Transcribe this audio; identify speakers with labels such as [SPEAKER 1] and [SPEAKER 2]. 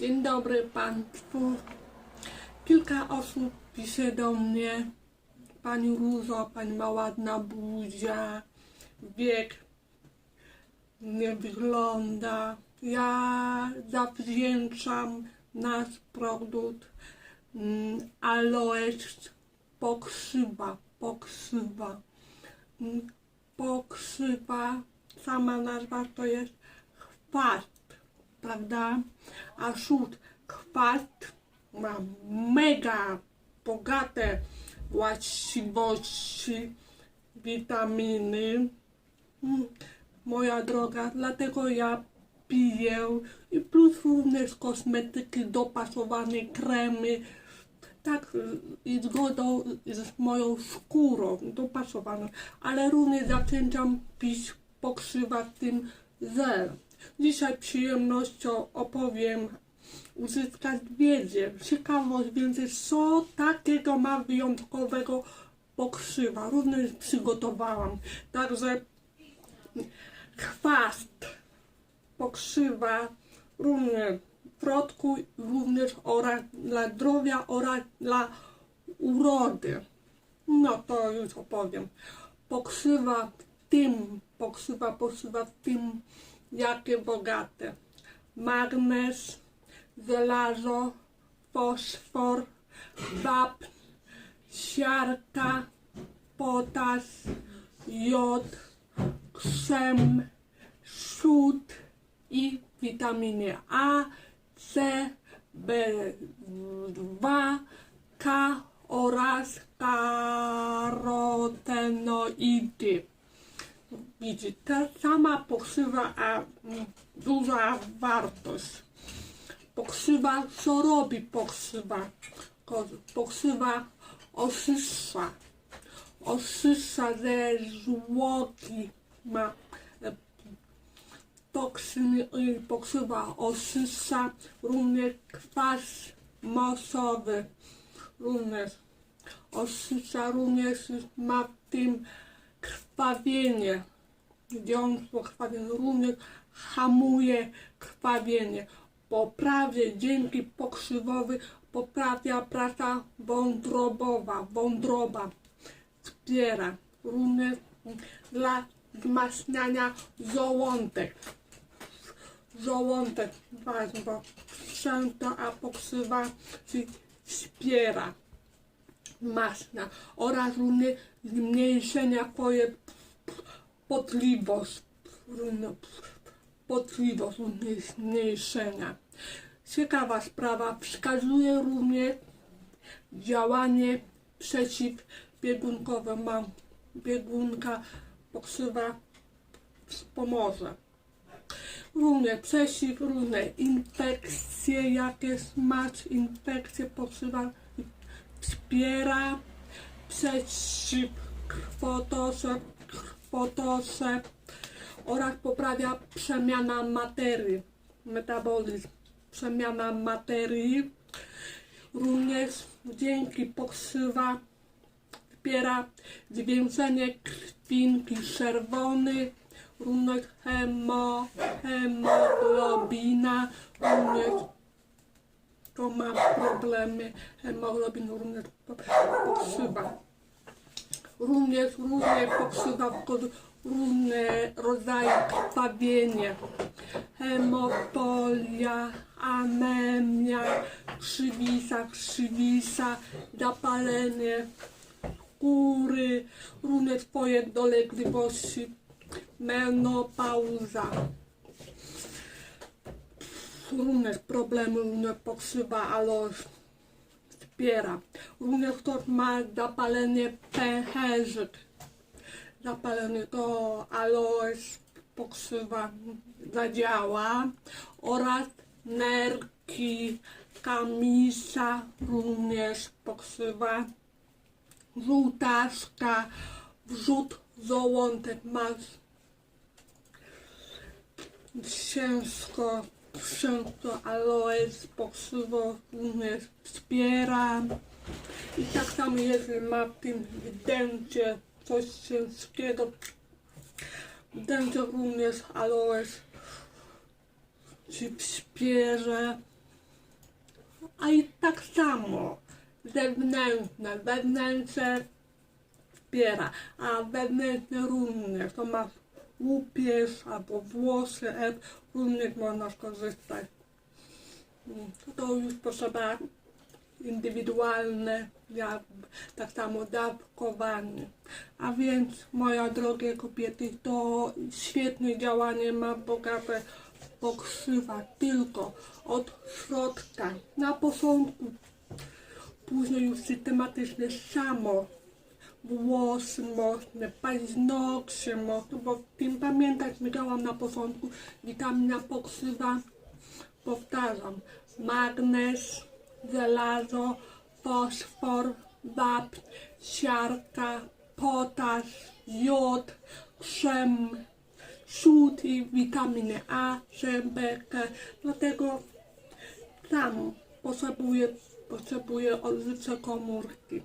[SPEAKER 1] Dzień dobry Państwu. Kilka osób pisze do mnie. Pani Różo, Pani ma ładna buzia, wiek nie wygląda. Ja zawdzięczam nasz produkt mm, aloes pokrzywa, pokrzywa. Mm, Pokrzywa, sama nazwa to jest chwast, prawda? A szut chwast ma mega bogate właściwości, witaminy. Mm, Moja droga, dlatego ja piję i plus również kosmetyki dopasowane, kremy, tak i zgodą z moją skórą dopasowaną, ale również zaczęłam pić pokrzywa tym zel. Dzisiaj przyjemnością opowiem, uzyskać wiedzę, ciekawość więcej, co takiego ma wyjątkowego pokrzywa. Również przygotowałam. Także chwast, pokrzywa, również w środku, również oraz dla zdrowia oraz dla urody. No to już opowiem. Pokrzywa w tym, pokrzywa, pokrzywa w tym, jakie bogate. Magnez, żelazo, fosfor, wapń, siarka, potas, jod, krzem, sód i witaminy A, C, B2, K oraz karotenoidy. Widzicie, ta sama pokrzywa, a duża wartość. Pokrzywa, co robi pokrzywa? Pokrzywa osysa. Osysa ze zwłoki ma toksyny i pokrzywa osysa, również kwas mosowy, również osysa również ma w tym krwawienie, wiązło krwawienie, również hamuje krwawienie. Poprawie dzięki pokrzywowi poprawia praca wątrobowa, wątroba wspiera również dla wzmacniania żołądek. Żołądek ważny, bo często apoksywa wspiera masna oraz zmniejszenia potliwość, potliwość zmniejszenia. Ciekawa sprawa, wskazuje również działanie przeciwbiegunkowe. Mam biegunka, pokrzywa pomoże. Również przeciw, różne infekcje, jakie masz, infekcje pokrzywa wspiera przeciw krwotocze, krwotocze oraz poprawia przemiana materii, metabolizm, przemiana materii. Również dzięki pokrzywa wspiera zwiększenie krwinki czerwony, również hemo, hemoglobina, również to ma problemy hemoglobiny, również po- pokrzywa. Również, również pokrzywa różne rodzaje krwawienia. Hemopolia, anemia, krzywisa, krzywisa, zapalenie skóry, różne swoje dolegliwości, menopauza różne problemy, różne pokrzywa, ale wspiera. Również ktoś ma zapalenie pęcherzyk. Zapalenie to aloes pokrzywa zadziała oraz nerki, kamisa również pokrzywa, żółtaczka, wrzód żołądek masz ciężko, ciężko aloes pokrzywo również wspiera. I tak samo jeżeli ma w tym dęcie coś ciężkiego, dęcie również aloes ci wspierze. A i tak samo zewnętrzne, wewnętrzne wspiera, a wewnętrzne również, to masz łupież albo włosy, również można skorzystać. Mm, To już potrzeba indywidualne, jak, tak samo dawkowanie. A więc, moja drogie kobiety, to świetne działanie ma bogate pokrzywa tylko od środka na początku, później już systematycznie samo włosy mocne, paznokcie mocne, bo tym pamiętać myślałam na początku, witamina pokrzywa, powtarzam, magnez, żelazo, fosfor, wapń, siarka, potasz, jod, krzem, sód i witaminy A, C, B, K. Dlatego sam potrzebuję, potrzebuję odżycia komórki.